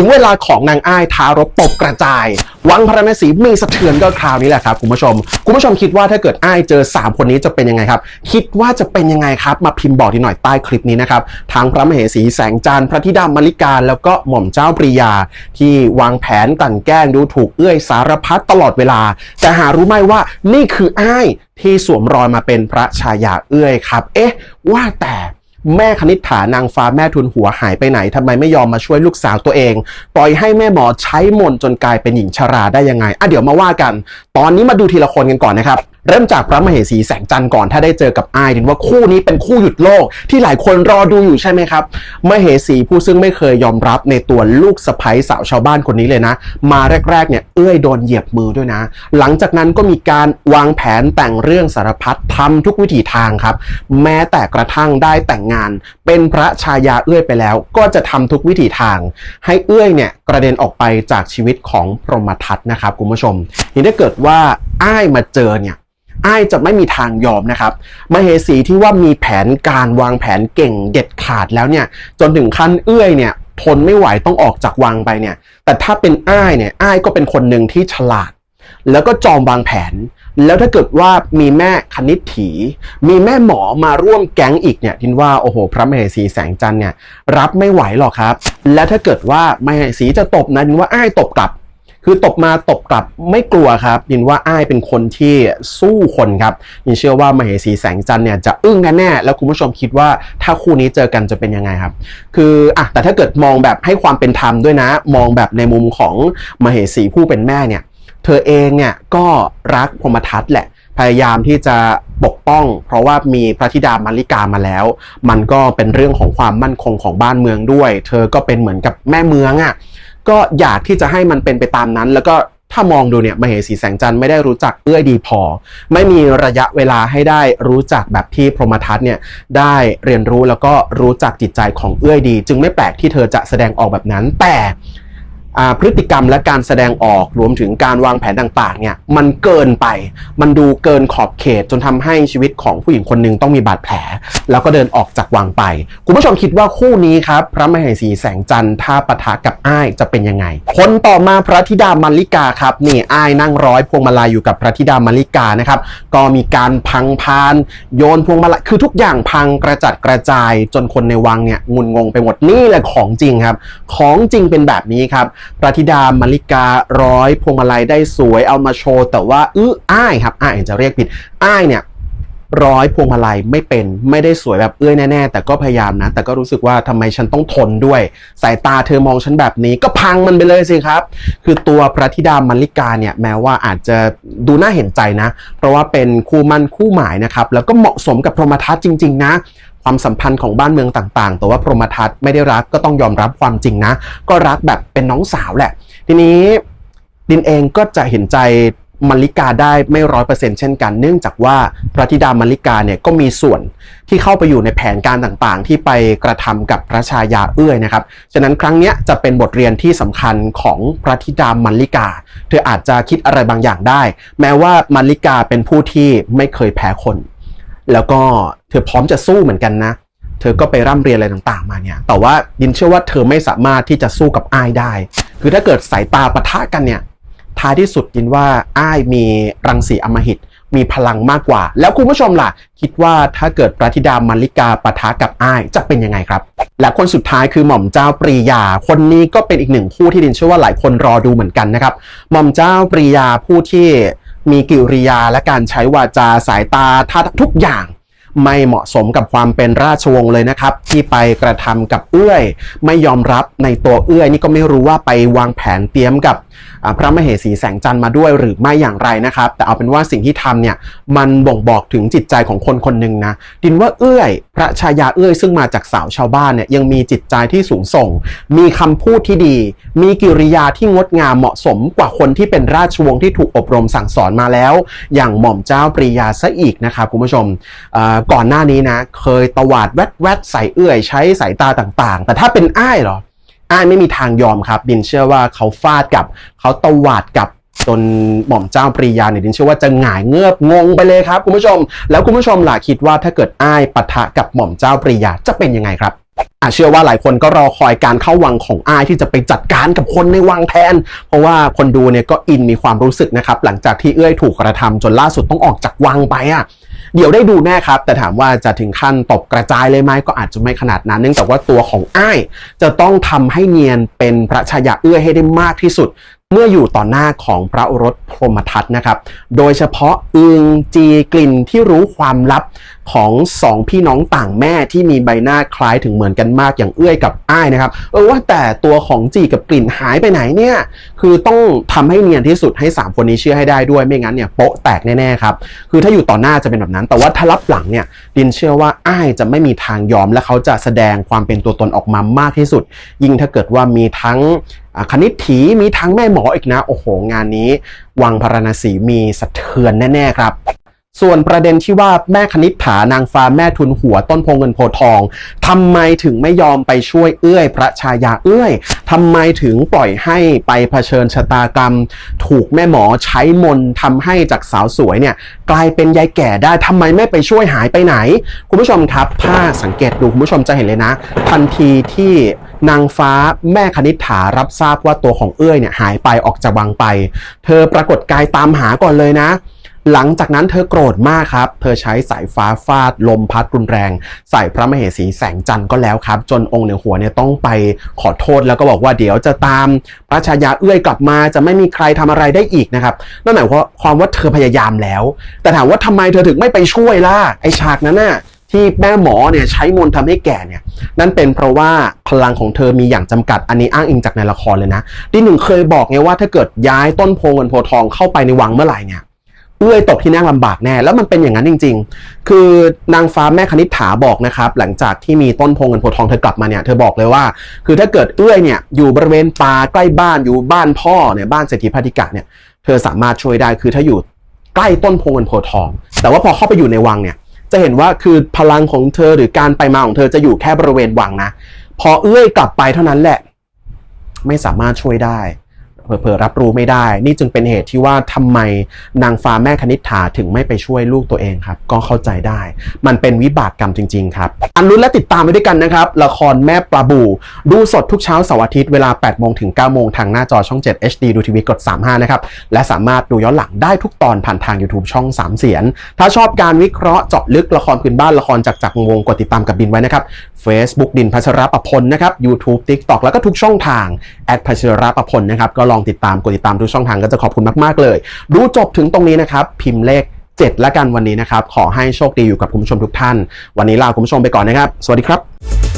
ถึงเวลาของนางอ้ายทารบตกกระจาย วังพระนศีมีสะเทือนก็คราวนี้แหละครับคุณผู้ชม คุณผู้ชมคิดว่าถ้าเกิดอ้ายเจอ 3 คนนี้จะเป็นยังไงครับ คิดว่าจะเป็นยังไงครับ มาพิมพ์บอกทีหน่อยใต้คลิปนี้นะครับทางพระมเหสีแสงจันทร์พระธิดามาริกาแล้วก็หม่อมเจ้าปริยา ที่วางแผนกลั่นแกล้งดูถูกเอื้อยสารพัดตลอดเวลา แต่หารู้ไหมว่านี่คืออ้ายที่สวมรอยมาเป็นพระชายาเอื้อยครับ เอ๊ะ ว่าแต่ แม่คณิษฐานางฟ้าแม่ทุนหัวหายไปไหนทำไมไม่ยอมมาช่วยลูกสาวตัวเอง ปล่อยให้แม่หมอใช้มนจนกลายเป็นหญิงชราได้ยังไงอะเดี๋ยวมาว่ากัน ตอนนี้มาดูทีละคนกันก่อนนะครับ เริ่มจากพระมเหสีแสงจันทร์ก่อนถ้าได้เจอกับไอ้ายดินว่าคู่นี้เป็นคู่หยุดโลกที่หลายคนรอดูอยู่ใช่ไหมครับมเหสีผู้ซึ่งไม่เคยยอมรับในตัวลูกสะใภ้สาวชาวบ้านคนนี้เลยนะ มาแรกๆเนี่ยเอื้อยโดนเหยียบมือด้วยนะ หลังจากนั้นก็มีการวางแผนแต่งเรื่องสารพัดทำทุกวิถีทางครับ แม้แต่กระทั่งได้แต่งงาน เป็นพระชายาเอื้อยไปแล้ว ก็จะทำทุกวิถีทาง ให้เอื้อยเนี่ยกระเด็นออกไปจากชีวิตของพรหมทัตนะครับคุณผู้ชมนี่ถ้าเกิดว่าอ้ายมาเจอเนี่ย อ้ายจะไม่มีทางยอมนะครับมเหสีที่ว่ามีแผนการวางแผนเก่งเด็ดขาดแล้วเนี่ย จนถึงขั้นเอื้อยเนี่ยทนไม่ไหวต้องออกจากวังไปเนี่ย แต่ถ้าเป็นอ้ายเนี่ยอ้ายก็เป็นคนหนึ่งที่ฉลาด แล้วก็จอมวางแผน แล้วถ้าเกิดว่ามีแม่คณิตถี มีแม่หมอมาร่วมแก๊งอีกเนี่ยทินว่าโอ้โห พระมเหสีแสงจันเนี่ยรับไม่ไหวหรอกครับ และถ้าเกิดว่ามเหสีจะตบนะทินว่าอ้ายตบกลับ คือตบมาตบกลับไม่กลัวครับยินว่าอ้ายเป็นคนที่สู้คนครับยินเชื่อว่ามเหสีแสงจันทร์เนี่ยจะอึ้งแน่แล้วคุณผู้ชมคิดว่าถ้าคู่นี้เจอกันจะเป็นยังไงครับ คืออะแต่ถ้าเกิดมองแบบให้ความเป็นธรรมด้วยนะ มองแบบในมุมของมเหสีผู้เป็นแม่เนี่ย เธอเองเนี่ยก็รักพรหมทัตแหละพยายามที่จะปกป้อง เพราะว่ามีพระธิดามาริกามาแล้ว มันก็เป็นเรื่องของความมั่นคงของบ้านเมืองด้วย เธอก็เป็นเหมือนกับแม่เมืองอะ่ะ ก็อยากที่จะให้มันเป็นไปตามนั้น แล้วก็ถ้ามองดูเนี่ยมเหสีแสงจันทร์ไม่ได้รู้จักเอื้อยดีพอ ไม่มีระยะเวลาให้ได้รู้จักแบบที่พรหมทัตเนี่ยได้เรียนรู้แล้วก็รู้จักจิตใจของเอื้อยดี จึงไม่แปลกที่เธอจะแสดงออกแบบนั้นแต่ พฤติกรรมและการแสดงออกรวมถึงการวางแผนต่างๆเนี่ยมันเกินไป มันดูเกินขอบเขตจนทำให้ชีวิตของผู้หญิงคนหนึ่งต้องมีบาดแผล แล้วก็เดินออกจากวังไป คุณผู้ชมคิดว่าคู่นี้ครับ พระมเหสีแสงจันทร์ท่าปะทะกับอ้ายจะเป็นยังไง คนต่อมาพระธิดามัลลิกาครับนี่อ้ายนั่งร้อยพวงมาลัยอยู่กับพระธิดามัลลิกานะครับก็มีการพังพานโยนพวงมาลัยคือทุกอย่างพังกระจัดกระจายจนคนในวังเนี่ยงุนงงไปหมดนี่แหละของจริงครับ ของจริงเป็นแบบนี้ครับพระธิดามัลลิการ้อยพวงมาลัยได้สวยเอามาโชว์ แต่ว่าอื้ออ้ายครับอ้ายจะเรียกผิดอ้ายเนี่ยร้อยพวงมาลัยไม่เป็นไม่ได้สวยแบบเอื้อยแน่ๆ แต่ก็พยายามนะ แต่ก็รู้สึกว่าทำไมฉันต้องทนด้วย สายตาเธอมองฉันแบบนี้ก็พังมันไปเลยสิครับ คือตัวพระธิดามัลลิกาเนี่ยแม้ว่าอาจจะดูน่าเห็นใจนะ เพราะว่าเป็นคู่มั่นคู่หมายนะครับ แล้วก็เหมาะสมกับพรหมทัตจริง ๆ นะ ความสัมพันธ์ของบ้านเมืองต่าง ๆ แต่ว่าพรหมทัตไม่ได้รักก็ต้องยอมรับความจริงนะ ก็รักแบบเป็นน้องสาวแหละ ทีนี้ดินเองก็จะเห็นใจมัลลิกาได้ไม่ร้อยเปอร์เซ็นต์เช่นกัน เนื่องจากว่าพระธิดามัลลิกาเนี่ยก็มีส่วนที่เข้าไปอยู่ในแผนการต่างๆ ที่ไปกระทำกับพระชายาเอื้อยนะครับ ฉะนั้นครั้งนี้จะเป็นบทเรียนที่สำคัญของพระธิดามัลลิกา เธออาจจะคิดอะไรบางอย่างได้ แม้ว่ามัลลิกาเป็นผู้ที่ไม่เคยแพ้คน แล้วก็เธอพร้อมจะสู้เหมือนกันนะ เธอก็ไปร่ำเรียนอะไรต่างๆ มาเนี่ย แต่ว่าดินเชื่อว่าเธอไม่สามารถที่จะสู้กับอ้ายได้ คือถ้าเกิดสายตาปะทะกันเนี่ย ท้ายที่สุดยินว่าอ้ายมีรังสีอมหิต มีพลังมากกว่า แล้วคุณผู้ชมล่ะ คิดว่าถ้าเกิดพระธิดามัลลิกาปะทะกับอ้ายจะเป็นยังไงครับ และคนสุดท้ายคือหม่อมเจ้าปรียา คนนี้ก็เป็นอีกหนึ่งคู่ที่ดินเชื่อว่าหลายคนรอดูเหมือนกันนะครับ หม่อมเจ้าปรียาผู้ที่ มีกิริยาและการใช้วาจาสายตาท่าทุกอย่างไม่เหมาะสมกับความเป็นราชวงศ์เลยนะครับ ที่ไปกระทำกับเอื้อย ไม่ยอมรับในตัวเอื้อย นี่ก็ไม่รู้ว่าไปวางแผนเตรียมกับ พระมเหสีแสงจันทร์มาด้วยหรือไม่อย่างไรนะครับ แต่เอาเป็นว่าสิ่งที่ทำเนี่ยมันบ่งบอกถึงจิตใจของคนคนหนึ่งนะดินว่าเอื้อย พระชายาเอื้อยซึ่งมาจากสาวชาวบ้านเนี่ยยังมีจิตใจที่สูงส่ง มีคำพูดที่ดี มีกิริยาที่งดงามเหมาะสมกว่าคนที่เป็นราชวงศ์ที่ถูกอบรมสั่งสอนมาแล้ว อย่างหม่อมเจ้าปรียาซะอีกนะครับคุณผู้ชมก่อนหน้านี้นะเคยตวาดแวดแวดใส่เอื้อย ใช้สายตาต่างๆ แต่ถ้าเป็นอ้ายเหรอ อ้ายไม่มีทางยอมครับ ดินเชื่อว่าเขาฟาดกับ เขาตวาดกับจนหม่อมเจ้าปรียาเนี่ยดินเชื่อว่าจะหงายเงือบงงไปเลยครับคุณผู้ชม แล้วคุณผู้ชมล่ะคิดว่าถ้าเกิดอ้ายปะทะกับหม่อมเจ้าปรียาจะเป็นยังไงครับ อะเชื่อว่าหลายคนก็รอคอยการเข้าวังของอ้ายที่จะไปจัดการกับคนในวังแทน เพราะว่าคนดูเนี่ยก็อินมีความรู้สึกนะครับ หลังจากที่เอื้อยถูกกระทำจนล่าสุดต้องออกจากวังไปอะเดี๋ยวได้ดูแน่ครับ แต่ถามว่าจะถึงขั้นตบกระจายเลยไหมก็อาจจะไม่ขนาดนั้น เนื่องจากว่าตัวของอ้าย จะต้องทำให้เนียนเป็นพระชายาเอื้อยให้ได้มากที่สุด เมื่ออยู่ต่อหน้าของพระโอรสพรหมทัตนะครับ โดยเฉพาะอึงจีกลิ่นที่รู้ความลับ ของสองพี่น้องต่างแม่ที่มีใบหน้าคล้ายถึงเหมือนกันมากอย่างเอื้อยกับอ้ายนะครับ เออว่าแต่ตัวของจีกับกลิ่นหายไปไหนเนี่ย คือต้องทำให้เนียนที่สุดให้ 3 คนนี้เชื่อให้ได้ด้วยไม่งั้นเนี่ยโป๊ะแตกแน่ๆครับ คือถ้าอยู่ต่อหน้าจะเป็นแบบนั้น แต่ว่าถ้ารับหลังเนี่ยดินเชื่อว่าอ้ายจะไม่มีทางยอมและเขาจะแสดงความเป็นตัวตนออกมามากที่สุด ยิ่งถ้าเกิดว่ามีทั้งคณิตถีมีทั้งแม่หมออีกนะ โอ้โห งานนี้ วังพาราณสีมีสะเทือนแน่ ๆ ครับ ส่วนประเด็นที่ว่าแม่คณิษฐานางฟ้าแม่ทุนหัวต้นโพเงินโพทองทำไมถึงไม่ยอมไปช่วยเอื้อย พระชายาเอื้อยทำไมถึงปล่อยให้ไปเผชิญชะตากรรม ถูกแม่หมอใช้มนต์ทำให้จากสาวสวยเนี่ยกลายเป็นยายแก่ได้ทำไมไม่ไปช่วยหายไปไหน คุณผู้ชมครับ ถ้าสังเกตดูคุณผู้ชมจะเห็นเลยนะ ทันทีที่นางฟ้าแม่คณิษฐารับทราบว่าตัวของเอื้อยเนี่ยหายไปออกจากวังไป เธอปรากฏกายตามหาก่อนเลยนะ หลังจากนั้นเธอโกรธมากครับ เธอใช้สายฟ้าฟาดลมพัดรุนแรง ใส่พระมเหสีแสงจันทร์ก็แล้วครับ จนองค์เหนือหัวเนี่ยต้องไปขอโทษแล้วก็บอกว่าเดี๋ยวจะตามพระชายาเอื้อยกลับมาจะไม่มีใครทำอะไรได้อีกนะครับนั่นหมายความว่าเธอพยายามแล้ว แต่ถามว่าทำไมเธอถึงไม่ไปช่วยล่ะไอฉากนั้นน่ะที่แม่หมอเนี่ยใช้มนต์ทำให้แก่เนี่ยนั่นเป็นเพราะว่าพลังของเธอมีอย่างจำกัดอันนี้อ้างอิงจากในละครเลยนะดิหนึ่งเคยบอกไงว่าถ้าเกิดย้ายต้นโพเงินโพทองเข้าไปในวังเมื่อไหร่เนี่ย เอื้อยตกที่นั่งลำบากแน่ แล้วมันเป็นอย่างนั้นจริง ๆ คือนางฟ้าแม่คณิษฐาบอกนะครับ หลังจากที่มีต้นโพเงินโพทองเธอกลับมาเนี่ยเธอบอกเลยว่า คือถ้าเกิดเอื้อยเนี่ยอยู่บริเวณป่าใกล้บ้านอยู่บ้านพ่อเนี่ยบ้านเศรษฐีพัติกะเนี่ยเธอสามารถช่วยได้คือถ้าอยู่ใกล้ต้นโพเงินโพทอง แต่ว่าพอเข้าไปอยู่ในวังเนี่ยจะเห็นว่าคือพลังของเธอหรือการไปมาของเธอจะอยู่แค่บริเวณวังนะ พอเอื้อยกลับไปเท่านั้นแหละ ไม่สามารถช่วยได้ เผลอๆรับรู้ไม่ได้ นี่จึงเป็นเหตุที่ว่าทำไมนางฟ้าแม่คณิษฐาถึงไม่ไปช่วยลูกตัวเองครับ ก็เข้าใจได้ มันเป็นวิบากกรรมจริง ๆ ครับ อันรุ้นและติดตามไปด้วยกันนะครับ ละครแม่ปลาบู ดูสดทุกเช้าเสาร์อาทิตย์เวลา 8 โมงถึง 9 โมงทางหน้าจอช่อง 7 HD ดูทีวีกด 35 นะครับ และสามารถดูย้อนหลังได้ทุกตอนผ่านทาง YouTube ช่อง 3 เสียน ถ้าชอบการวิเคราะห์เจาะลึกละครพื้นบ้านละครจากจักรวงกดติดตามกับดินไว้นะครับ Facebook ดินพัชรประพลนะครับ YouTube TikTok แล้วก็ทุกช่องทางแอดพัชรประพลนะครับก็ลองติดตามกดติดตามทุกช่องทางก็จะขอบคุณมากๆเลย ดูจบถึงตรงนี้นะครับ พิมพ์เลข7ละกันวันนี้นะครับ ขอให้โชคดีอยู่กับคุณผู้ชมทุกท่าน วันนี้ลาคุณผู้ชมไปก่อนนะครับ สวัสดีครับ